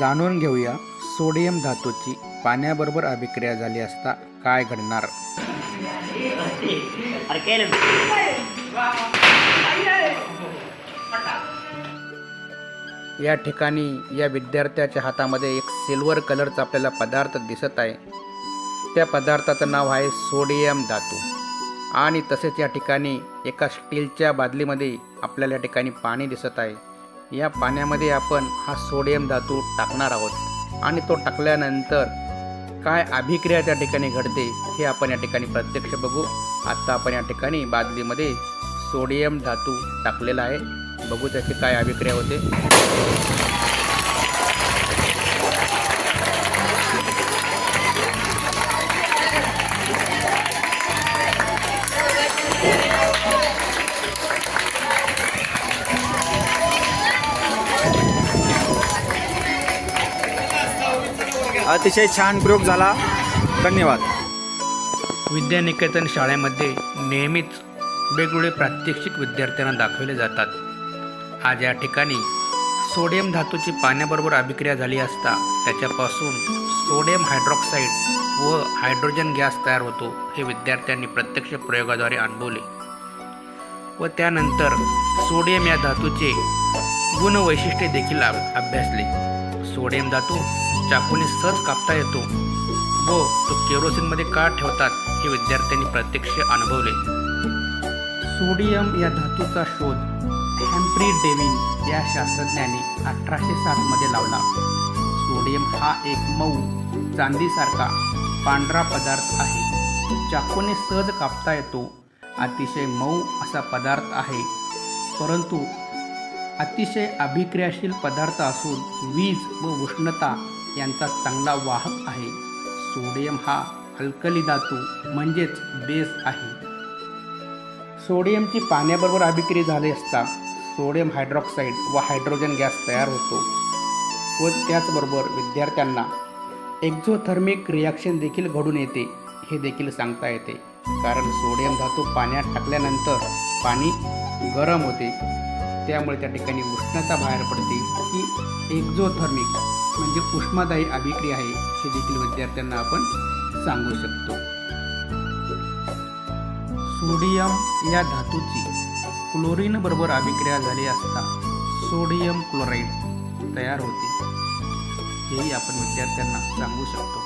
जाणून घेऊया सोडियम धातूची पाण्याबरोबर अभिक्रिया झाली असता काय घडणार? या ठिकाणी या विद्यार्थ्याच्या हातामध्ये एक सिल्वर कलरचा आपल्याला पदार्थ दिसत आहे. त्या पदार्थाचं नाव आहे सोडियम धातू. आणि तसेच या ठिकाणी एका स्टीलच्या बादलीमध्ये आपल्याला या ठिकाणी पाणी दिसत आहे. या पाण्यामध्ये आपण हा सोडियम धातू टाकणार आहोत. आणि तो टाकल्यानंतर काय अभिक्रिया त्या ठिकाणी घडते हे आपण या ठिकाणी प्रत्यक्ष बघू. आत्ता आपण या ठिकाणी बादलीमध्ये सोडियम धातू टाकलेला आहे. बघू त्याची काय अभिक्रिया होते. अतिशय छान प्रयोग झाला. धन्यवाद. विद्यानिकेतन शाळेमध्ये नेहमीच वेगवेगळे प्रात्यक्षिक विद्यार्थ्यांना दाखवले जातात. आज या ठिकाणी सोडियम धातूची पाण्याबरोबर अभिक्रिया झाली असता त्याच्यापासून सोडियम हायड्रॉक्साईड व हायड्रोजन गॅस तयार होतो हे विद्यार्थ्यांनी प्रत्यक्ष प्रयोगाद्वारे अनुभवले. व त्यानंतर सोडियम या धातूचे गुणवैशिष्ट्ये देखील अभ्यासले. सोडियम धातू चाकूने सहज कापता येतो. व तो केरोसिनमध्ये का ठेवतात हे विद्यार्थ्यांनी प्रत्यक्ष अनुभवले. सोडियम या धातूचा शोध हॅम्प्री डेविन या शास्त्रज्ञाने अठराशे सातमध्ये लावला. सोडियम हा एक मऊ चांदीसारखा पांढरा पदार्थ आहे. चाकूने सहज कापता येतो. अतिशय मऊ असा पदार्थ आहे. परंतु अतिशय अभिक्रियाशील पदार्थ असून वीज व उष्णता यांचा चांगला वाहक आहे. सोडियम हा अल्कली धातू म्हणजेच बेस आहे. सोडियमची पाण्याबरोबर अभिक्रिया झाली असता सोडियम हायड्रॉक्साईड व हायड्रोजन गॅस तयार होतो व त्याचबरोबर विद्यार्थ्यांना एक्झोथर्मिक रिॲक्शन देखील घडून येते हे देखील सांगता येते. कारण सोडियम धातू पाण्यात टाकल्यानंतर पाणी गरम होते. त्यामुळे त्या ठिकाणी उष्णता बाहेर पडते. ही एक्झोथर्मिक म्हणजे उष्मादायी अभिक्रिया आहे हे देखील विद्यार्थ्यांना आपण सांगू शकतो. सोडियम या धातूची क्लोरीन बरोबर अभिक्रिया झाली असता सोडियम क्लोराईड तयार होते. हेही आपण विद्यार्थ्यांना सांगू शकतो.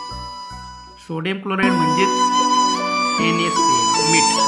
सोडियम क्लोराईड म्हणजेच एन एस मीठ.